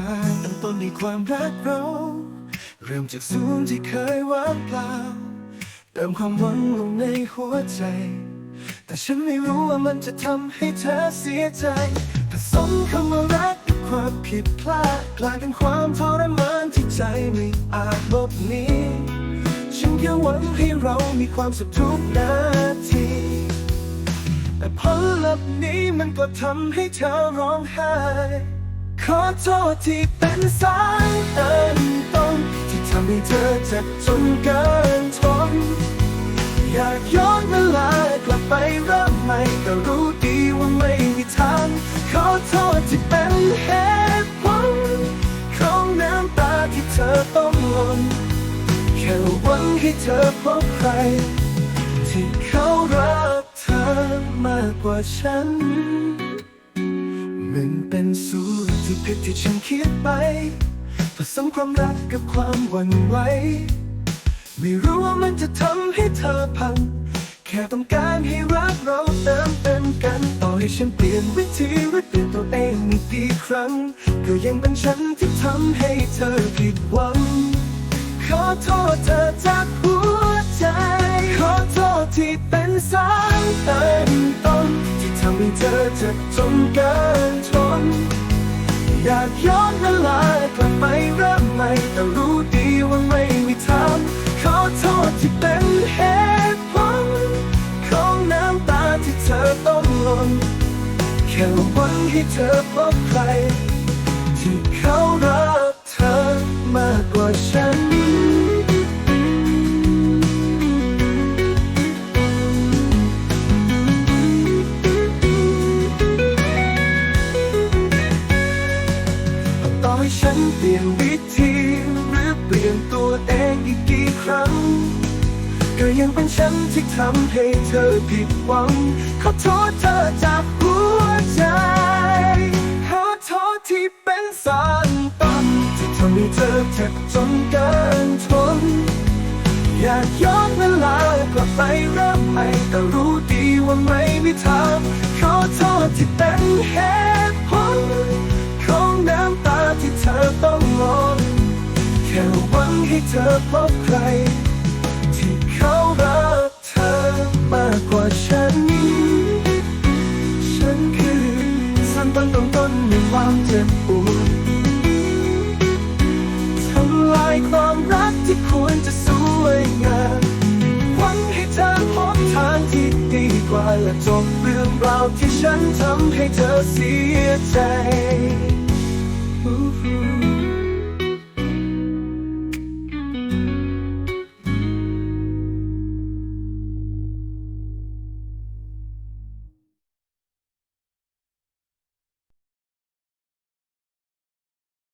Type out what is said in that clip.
ายตั้งต้นในความรักเรา เริ่มจากศูนย์ที่เคยว่างเปล่าเติมความหวังลงในหัวใจ แต่ฉันไม่รู้ว่ามันจะทำให้เธอเสียใจผสมคำว่ารักกับความผิดพลาดกลายเป็นความทรมานที่ใจไม่อาจลบนี้ฉันแค่หวังให้เรามีความสุขทุกนาทีแต่ผลลัพธ์นี้มันก็ทำให้เธอร้องไห้ ขอโทษที่เป็นสายเติมต้นที่ทำให้เธอเจ็บจนเกินทน อยากย้อนเวลากลับไปเริ่มใหม่แต่รู้ดีว่าไม่มีทาง ขอโทษที่เป็นเหตุผลของน้ำตาที่เธอต้องหล่นแค่หวังให้เธอพบใคร ที่เขารักเธอมากกว่าฉัน มันเป็นสูตรที่ผิดที่ฉันคิดไป ผสมความรักกับความหวั่นไหว ไม่รู้ว่ามันจะทำให้เธอพัง แค่ต้องการให้รักเราเติมเต็มกัน ต่อให้ฉันเปลี่ยนวิธีหรือเปลี่ยนตัวเองอีกกี่ครั้ง ก็ยังเป็นฉันที่ทำให้เธอผิดหวัง ขอโทษเธอจากหัวใจ ขอโทษที่เป็นสายเติมต้นที่ทำให้เธอเจ็บจนเกิน น อยากย้อนเวลากลับไปเริ่มใหม่แต่รู้ดีว่าไม่มีทางขอโทษที่เป็นเหตุผลของน้ำตาที่เธอต้องหล่นแค่วันให้เธอพบ ตัวเองอีกกี่ครั้ง ก็ยังเป็นฉันที่ทำให้เธอผิดหวัง ขอโทษเธอจากหัวใจ ขอโทษที่เป็นสารต้นที่ทำให้เธอเจ็บจนเกินทน อยากย้อนเวลากลับไปเริ่มใหม่แต่รู้ดีว่าไม่มีทางังให้เธอพบใคร ที่เขารักเธอมากกว่าฉัน ฉันคือสันต้นต้นต้นในความเจ็บปวดทำลายความรักที่ควรจะสวยงามหวังให้เธอพบทางที่ดีกว่าและจบเรื่องราวที่ฉันทำให้เธอเสียใจ